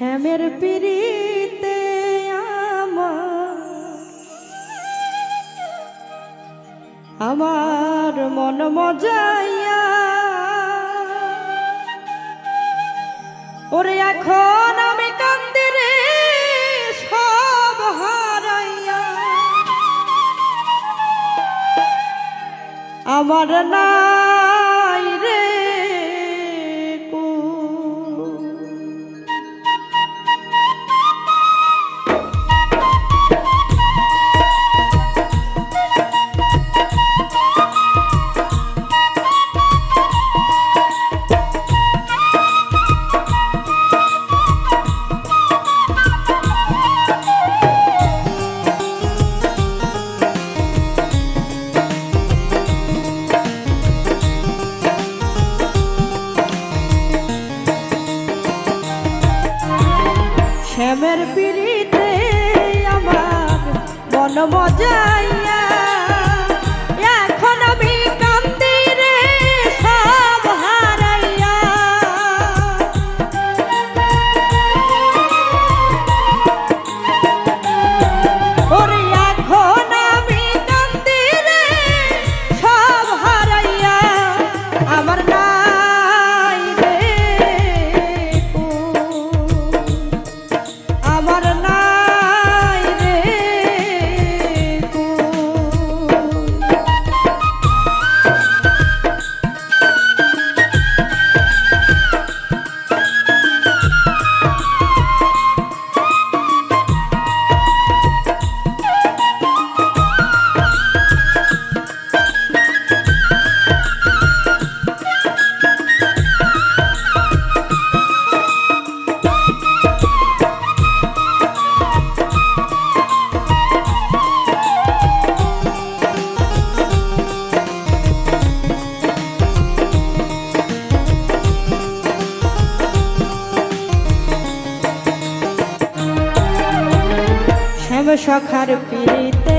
হেমের পিড়িতে আমার মন মজাইয়া। ওরে এখন আমি কান্দি রে সব হারাইয়া। আমার না প্রেমের পিড়িতে আমার মন মজাইয়া সখার পিড়িতে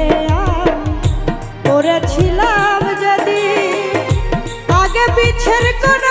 পড়েছিলাম যদি আগে পিছের কোনো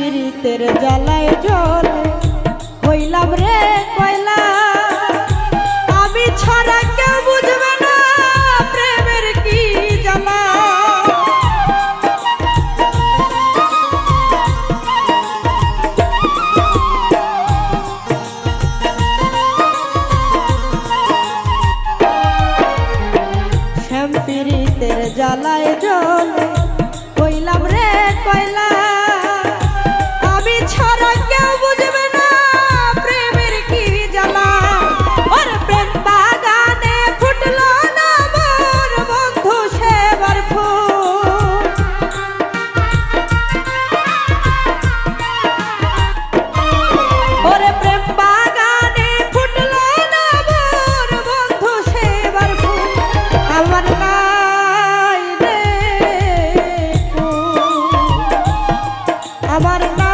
পীড়িতের জ্বালায় জল হইলাম রে কয়লা আমার না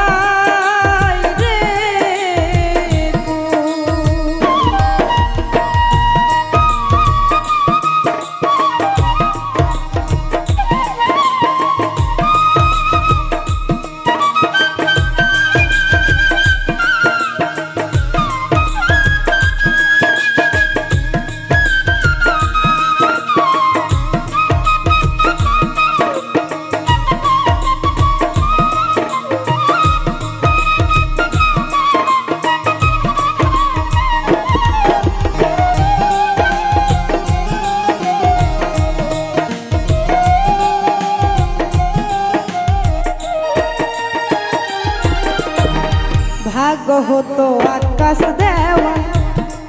রাগ হতো আকাশ দেওয়া,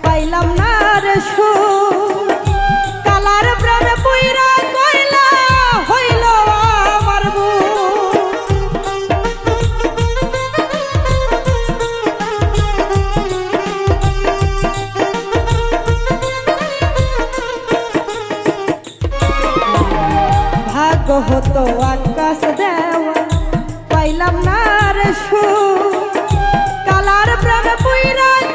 পাইলাম না রে কালার প্রাণে পুইরা কইলা হইল আমার ভাগ হতো আকাশ দেওয়া, পাইলাম না রে সুর। సలార ప్రగ పోయినాయి